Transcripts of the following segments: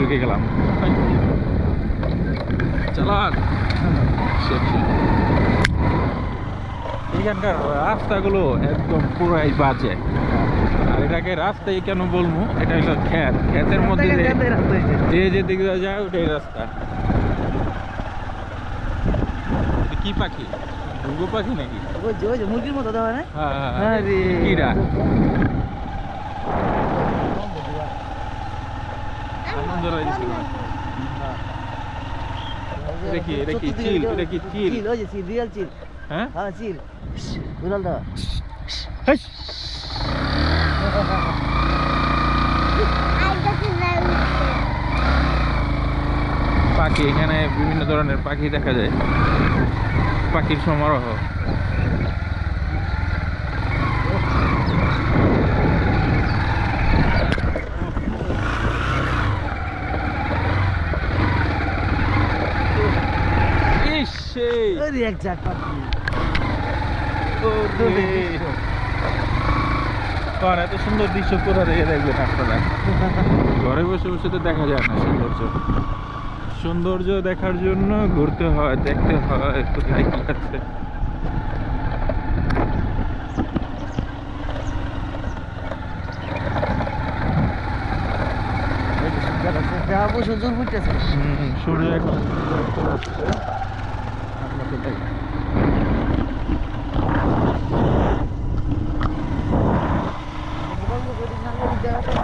ঢুকে গেলাম। চালান। এখানকার রাস্তাগুলো একদম পুরাই বাজে। আর এটাকে রাস্তায় কেন বলব? এটা হলো খ্যাত খ্যাতের মধ্যে যে যে। দিকে যায় ওটাই রাস্তা। কি পাখি? ঘুঘু পাখি নাকি? মুরগির মতো দেওয়া না? হ্যাঁ হ্যাঁ, হ্যাঁ আরে। কিরা এটা কি- এটা কি চিল? এটা কি চিল? চিল? ওই যে চিল রিয়েল চিল। হ্যাঁ? হ্যাঁ চিল। উড়াল দাও পাখি এখানে বিভিন্ন ধরনের পাখি দেখা যায়। পাখির সমারোহ। সেই। এক পাখি। আর এত সুন্দর দৃশ্য কোথা থেকে দেখবেন আপনারা? ঘরে বসে বসে তো দেখা যায় না সৌন্দর্য। সৌন্দর্য দেখার জন্য ঘুরতে হয় দেখতে হয় কোথায় কি আছে। সূর্য এখন চলে আসছে। আপনাকে দেখাই।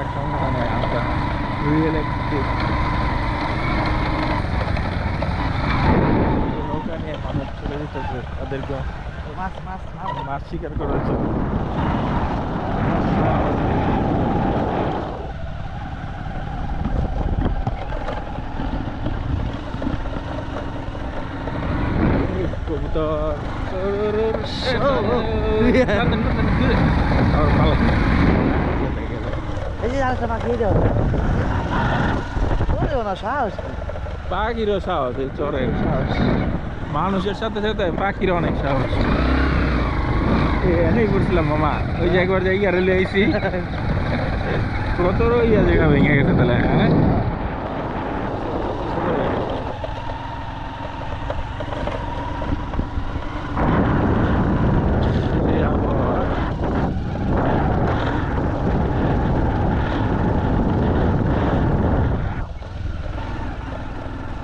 এক সমানে আমরা রিয়েল এক্সপিরিয়েন্স নৌকা নিয়ে মানুষ চলে যেতেছে তাদেরকে মাছ মাছ মাছ মাছ শিকার করার জন্য কবুতর আর পালা এই যে আরেকটা পাখি দেওয়া ওরে না সাহস পাখিরও সাহস এই চরের সাহস মানুষের সাথে সাথে পাখির অনেক সাহস। এনেই করছিলাম মামা। ওই যে একবার জায়গা রেলে আইসি কত ইয়া জায়গা ভেঙে গেছে তাহলে হ্যাঁ?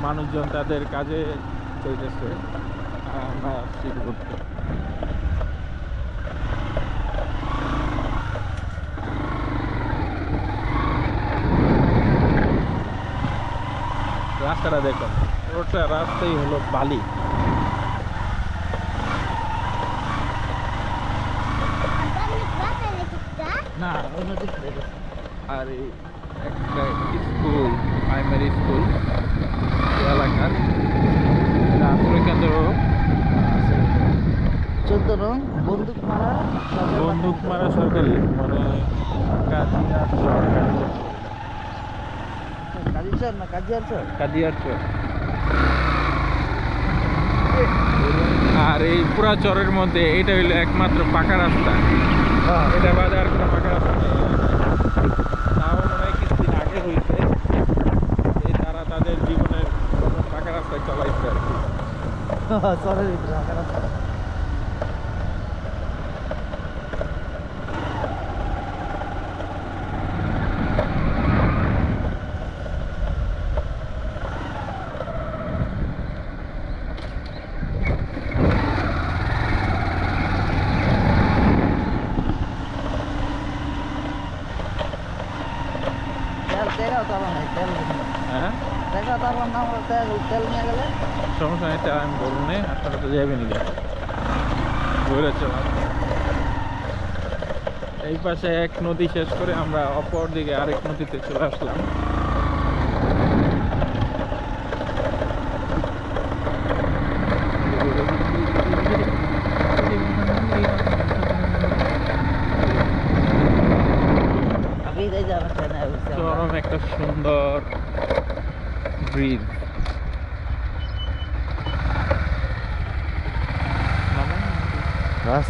মানুষজন তাদের কাজে চলতেছে। আমরা আসছি রাস্তাটা দেখুন, পুরোটা রাস্তাই হলো বালি। না আর একটা স্কুল প্রাইমারি স্কুল, এলাকার এটা আশ্রয় কেন্দ্র আছে চোদ্দ নং বন্দুক মারা বন্দুক মারা সরকারি মানে কাজিয়ার কাজিচর না কাজিয়ার চর। কাজিয়ার চর। আর এই পুরা চরের মধ্যে এটা হইল একমাত্র পাকা রাস্তা। এটা বাদে আর কোনো পাকা রাস্তা। নেই তাও মনে হয় কিছুদিন আগে হয়েছে এই তারা তাদের জীবনের পাকা রাস্তায় চলাইছে আর কি। চরের ভিতরে ফাঁকা রাস্তা। তেল তেলও তো আমার নাই তেল হ্যাঁ দেখা তো আমার নাম তেল তেল নিয়ে গেলে সমস্যা নেই তাহলে আমি বলব না আপনারা তো যাবেন নি বলে এই পাশে এক নদী শেষ করে আমরা অপর দিকে আরেক নদীতে চলে আসলাম। চরম একটা সুন্দর ব্রিজ।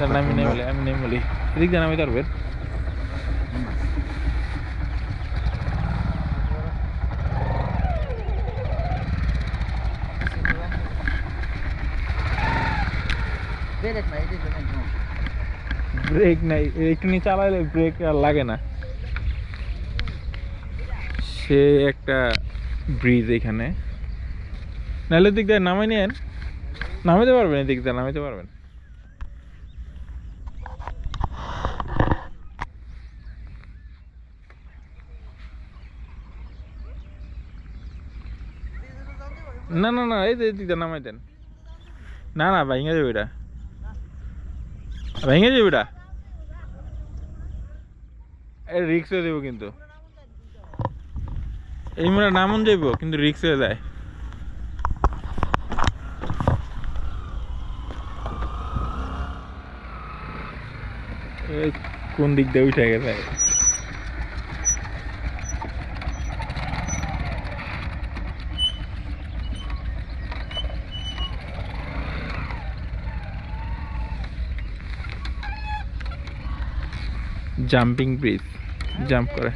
রাস্তা আমি নেই বলি আমি নেই বলি। এদিক দিয়ে নামি পারবেন ব্রেক নাই একটু নিয়ে চালাইলে ব্রেক আর লাগে না। সে একটা ব্রিজ এখানে। নাহলে দিক দিয়ে নামাই নিয়েন নামাইতে পারবেন এদিক দিয়ে নামাইতে পারবেন। না না না, এই এদিক নামাই দেন। না না, ভেঙে যাবে এটা। ভেঙে যাবে এটা। এই রিক্স হয়ে দেবো কিন্তু। এই মনে নামন যাইব, কিন্তু রিক্স যায়। এই কোন দিক দিয়ে উঠে গেছে? জাম্পিং ব্রিজ জাম্প করে।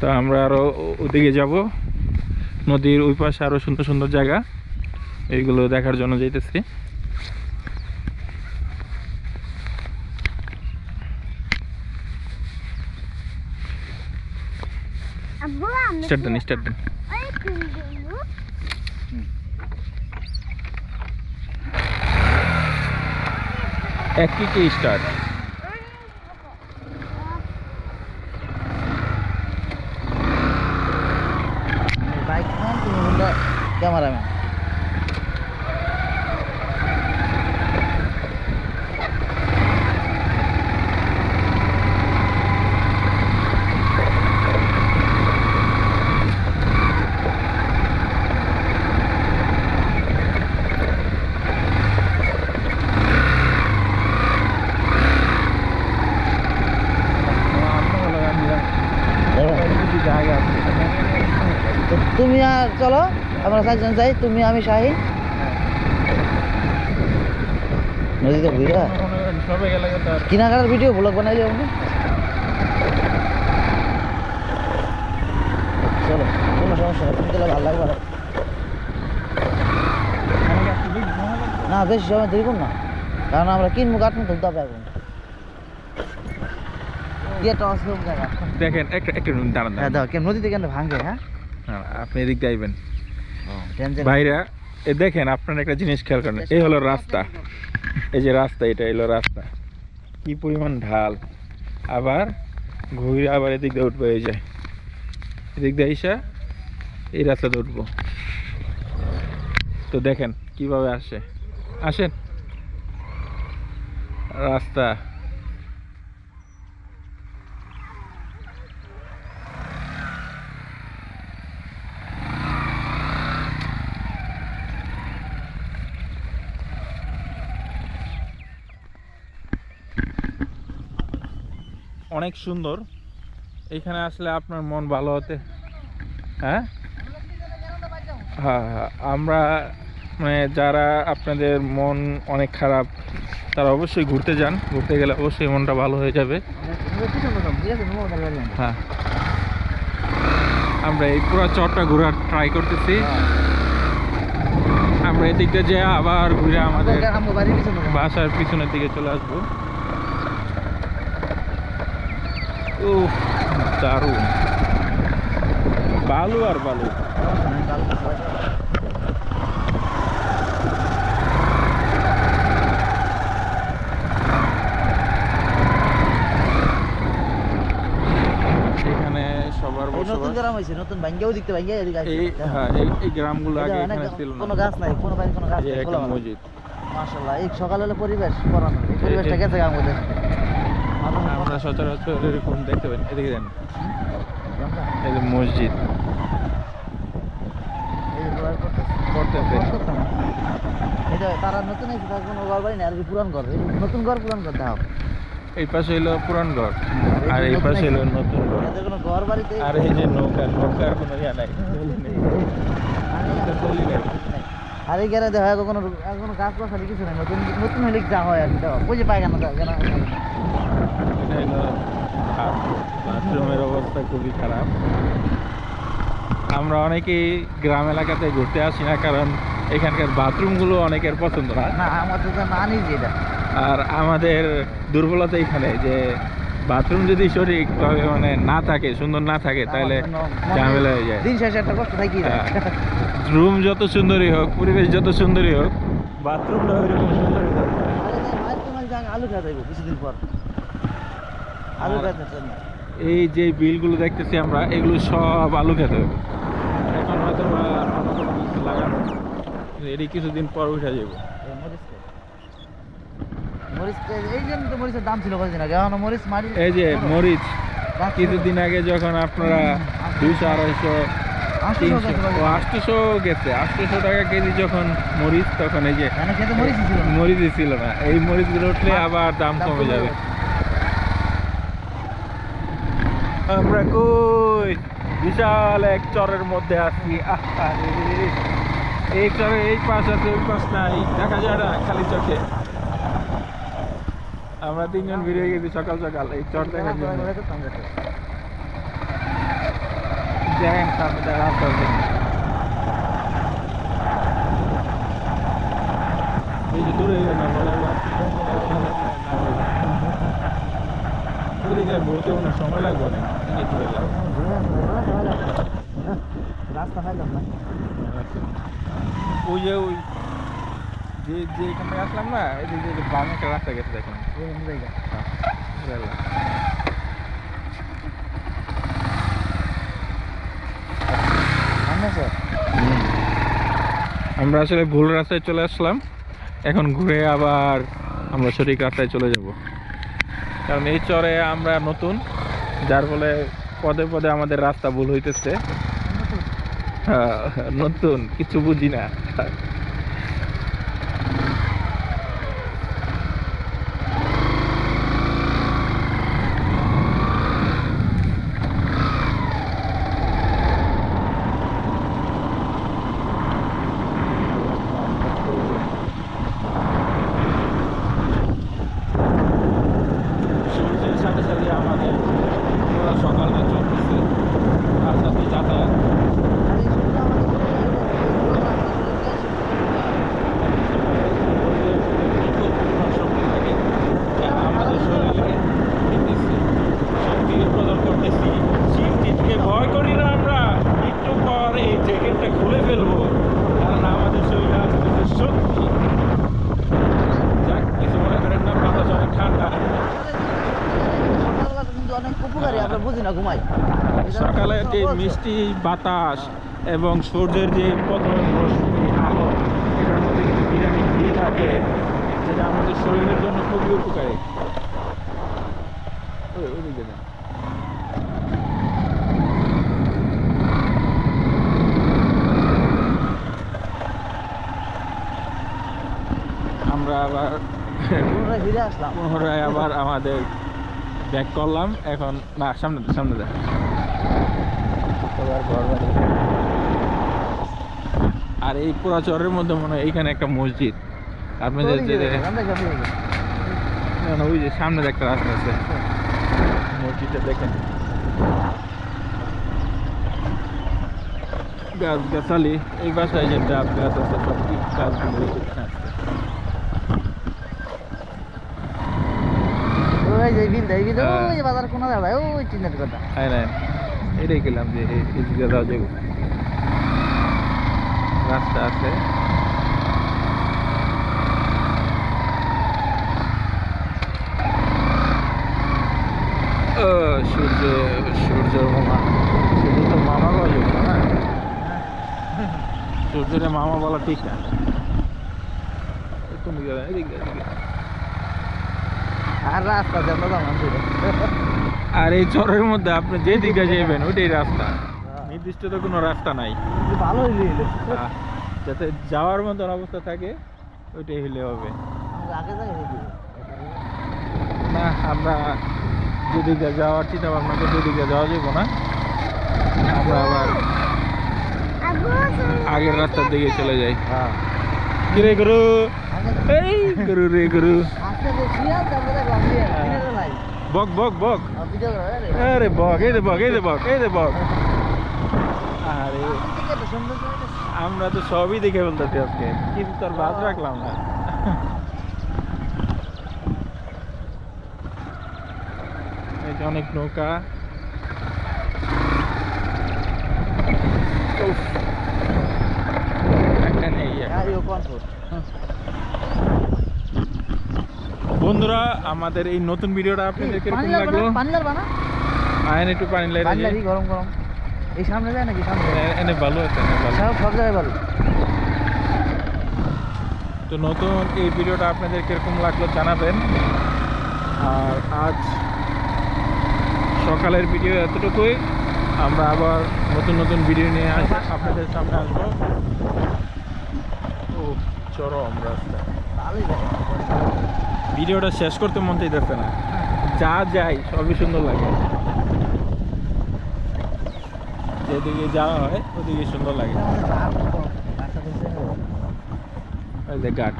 তো আমরা আরও ওদিকে যাব। নদীর ওই পাশে আরও সুন্দর সুন্দর জায়গা। এইগুলো দেখার জন্য যাইতেছি। আব্বু স্টার্ট দেন স্টার্ট দেন। ওই কুমড়ো এক কি কি স্টার্ট বাইক ম্যান তুমি হোন্ডা ক্যামেরাম্যান জায়গা তো তুমি আর চলো আমরা চারজন যাই তুমি আমি শাহিন নদীতে ঘুরা? কেনাকাটার ভিডিও ব্লগ বানাই যাব না চলো কোনো সমস্যা নেই তুমি গেলে ভালো লাগবে না বেশি সময় দেরি না। কারণ আমরা কিনবো কাটবো তুলতে হবে এখন। দেখেন একটা একটা দাঁড়ান হ্যাঁ দাঁড়ান। দাও কেন নদীতে কেন ভাঙে হ্যাঁ? হ্যাঁ, আপনি এদিক দিয়ে আইবেন। ভাইরা, এ দেখেন আপনার একটা জিনিস খেয়াল করেন, এই হলো রাস্তা। এই যে রাস্তা, এটা এলো রাস্তা। কি পরিমাণ ঢাল। আবার ঘুরে আবার এদিক দিয়ে উঠবো, এই যায় এদিক দিয়ে এসে এই রাস্তাতে উঠবো। তো দেখেন কীভাবে আসে। আসেন। রাস্তা। অনেক সুন্দর। এখানে আসলে আপনার মন ভালো হতে হ্যাঁ? হ্যাঁ হ্যাঁ। আমরা মানে যারা আপনাদের মন অনেক খারাপ তারা অবশ্যই ঘুরতে যান। ঘুরতে গেলে অবশ্যই মনটা ভালো হয়ে যাবে। হ্যাঁ। আমরা এই পুরো চরটা ঘোরার ট্রাই করতেছি। আমরা এদিকটা যে আবার ঘুরে আমাদের বাসার পিছনের দিকে চলে আসব। ও দারুণ। বালু আর বালু। সবার নতুন গ্রাম হয়েছে নতুন ভাঙ্গেও দেখতে ভাঙ্গে এদিকে এই হ্যাঁ এই গ্রামগুলো আগে এখানে কোনো গাছ নাই কোনো বাড়ি কোনো গাছ নাই মসজিদ। মাশাআল্লাহ এই সকাল হলে পরিবেশ পরানো এই পরিবেশটা গেছে মধ্যে আমরা সচরাচর এরকম দেখতে পাই এদিকে দেন এই যে মসজিদ। করতেছে। তারা নতুন এসে কোনো ঘর বাড়ি না আর কি পুরান ঘর এই নতুন ঘর পুরান ঘর দাও এই পাশে হইল পুরান ঘর। আর এই পাশে হইল নতুন ঘর। আর এই যে নৌকা নৌকার কোনো ইয়া নাই। নেই। আর এই গেলে দেখা কোনো কোনো কাজ বাজ কিছু নাই নতুন নতুন হলে যা হয় আর কি দেখো। বুঝে পায় কেন কেন অবস্থা খুবই খারাপ। আমরা অনেকেই গ্রাম এলাকাতে ঘুরতে আসি না কারণ এখানকার বাথরুমগুলো অনেকের পছন্দ না। না আমাদের তো না নিজ আর আমাদের দুর্বলতা এখানে যে বাথরুম যদি সঠিকভাবে মানে না থাকে সুন্দর না থাকে তাহলে ঝামেলা হয়ে যায়। দিন শেষে একটা কষ্ট থাকি হ্যাঁ। রুম যত সুন্দরই হোক পরিবেশ যত সুন্দরই হোক বাথরুমটা ওইরকম সুন্দরই আলু যাইব কিছুদিন পর। আলু এই যে বিলগুলো দেখতেছি আমরা এগুলো সব আলু খেতে হবে। এখন হয়তো লাগানো এটি কিছুদিন পর উঠে যাব। মরিচটা এই জন্য তো মরিচের দাম ছিল কতদিন আগে? এখন মরিচ মারি এই যে মরিচ কিছুদিন আগে যখন আপনারা দুইশো আড়াইশো টাকা ও আটশোশো গেছে আটশোশো টাকা কেজি যখন মরিচ তখন এই যে মরিচই ছিল না। এই মরিচগুলো উঠলে আবার দাম দাম কমে যাবে। আমরা কই? বিশাল এক চরের মধ্যে আছি। এই চরে এই পাশ আছে ওই পাশ নাই। দেখা যায় না খালি চোখে। আমরা তিনজন বেরিয়ে গেছি সকাল সকাল, এই চর দেখার জন্য। দেখেন সামনে দেখা রাস্তা আছে। এই যে দূরে না, বলা ওদিকে সময় লাগবে না এই রাস্তা খাইলাম না। ওই যে ওই যে যে এখান থেকে আসলাম না এদিকে যে বাম একটা রাস্তা গেছে দেখুন। আমরা আসলে ভুল রাস্তায় চলে আসলাম। এখন ঘুরে আবার আমরা সঠিক রাস্তায় চলে যাব। কারণ এই চরে আমরা নতুন যার ফলে পদে পদে আমাদের রাস্তা ভুল হইতেছে। হ্যাঁ, নতুন কিছু বুঝি না সূর্যের সাথে সাথে আমাদের পুরো সকালটা চলতেছে আর সাথে যাতায়াত আমাদের শরীরে দিতেছে শক্তি উৎপাদন করতেছি শীত টিটকে ভয় করি না আমরা একটু পর এই জ্যাকেটটা খুলে ফেলব কারণ আমাদের শরীরে আসতেছে শক্তি যাক কিছু মনে করেন না বাতাস অনেক ঠান্ডা সকালবেলা কিন্তু অনেক উপকারী আমরা বুঝি না ঘুমাই সকালে যে মিষ্টি বাতাস এবং সূর্যের যে প্রথম রশ্মি আলো এটার মধ্যে কিন্তু ভিটামিন ডি থাকে যেটা আমাদের শরীরের জন্য খুবই উপকারী। ওইদিকে। আমরা আবার পুনরায় ফিরে আসলাম। পুনরায় আবার আমাদের ব্যাক করলাম। এখন না সামনে সামনে দেখ আর এই পুরা চরের মধ্যে মনে হয় এইখানে একটা মসজিদ। আপনাদের যে আমরা যাব না, না, ওই যে সামনে একটা রাস্তা আছে। মসজিদটা দেখেন। গাছ গাছালি এই বাসায় যে ডাব গাছ আছে সব গাছগুলো ওই যে বিল হ্যাঁ। ওই বাজার কোনো যাবে ওই চিন্তার কথা। হ্যাঁ। এটাই গেলাম যে যাবে রাস্তা আছে সূর্য সূর্য মামা সূর্য তো মামা বলা না? সূর্যরে মামা বলা ঠিক না। আর রাস্তা যাব আর এই চরের মধ্যে আপনি যে দিকে যাবেন ওইটাই রাস্তা। নির্দিষ্ট তো কোনো রাস্তা নাই। ভালো হইলে যাতে যাওয়ার মতন অবস্থা থাকে ওইটাই হলে হবে। না আমরা যেদিকে যাওয়ার চিন্তা ভাবনা করছি ওদিকে যাওয়া যাব না। আমরা আবার আগের রাস্তার দিকে চলে যাই। হ্যাঁ। কিরে গরু? এই গরু রে গরু। বক বক বক। আর বক এই বক এই বক এই বক। আরে আমরা তো সবই দেখে ফেলতেছি আজকে কিন্তু তোর বাদ রাখলাম না। এই যে অনেক নৌকা। একটা নেই। বন্ধুরা আমাদের এই নতুন ভিডিওটা আপনাদের কীরকম লাগল পানি লাগবে না? আয়ন একটু পানি লাগে গরম গরম। এই সামনে যায় নাকি? সামনে এনে ভালো আছে সব সব জায়গায় ভালো তো নতুন এই ভিডিওটা আপনাদের কীরকম লাগল জানাবেন। আর আজ সকালের ভিডিও এতটুকুই। আমরা আবার নতুন নতুন ভিডিও নিয়ে আস আপনাদের সামনে আসব। ও চরম রাস্তা। ভিডিওটা শেষ করতে মন চাইতেছে না। যা যাই সবই সুন্দর লাগে। যেদিকে যাওয়া হয় ওদিকে সুন্দর লাগে। ওই যে ঘাট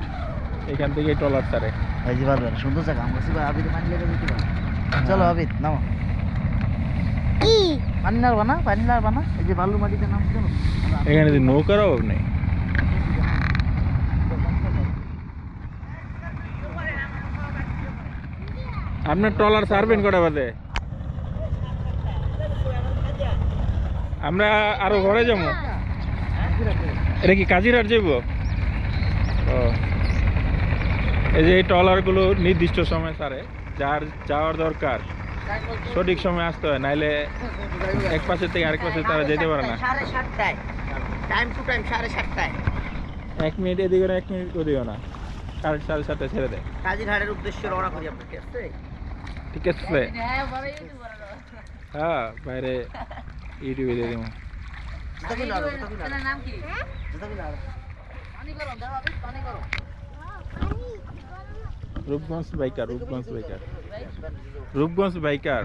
এখান থেকে ট্রলার তারে এই যে পারবেন সুন্দর জায়গা। আমরা সিবা আবিদ পানি লেগে দিতে পারব চলো আবিদ নামো। পানি লাগবে না? পানি লাগবে না? এই যে বালু মাটিতে নাম চলো এখানে যে নৌকার অভাব নেই। আপনার ট্রলার সার্ভেন কটা বাজে? আমরা আরও ঘরে যাব। এটা কি কাজিরহাট যাইব? ও। এই যে এই ট্রলারগুলো নির্দিষ্ট সময় সারে যার যাওয়ার দরকার সঠিক সময় আসতে হয় নাইলে এক পাশের থেকে আরেক পাশে তারা যেতে পারে না। সাড়ে সাতটায়। টাইম টু টাইম সাড়ে সাতটায়। এক মিনিট এদিকে এক মিনিট ওদিকে না। সাড়ে সাড়ে সাতটা ছেড়ে দেয়। কাজিরহাটের উদ্দেশ্যে রওনা করি আমরা ঠিক আছে। আছে হ্যাঁ বাইরে ইউটিউবে দিয়ে দিব। গরম। Rupganj biker Rupganj biker. Rupganj biker.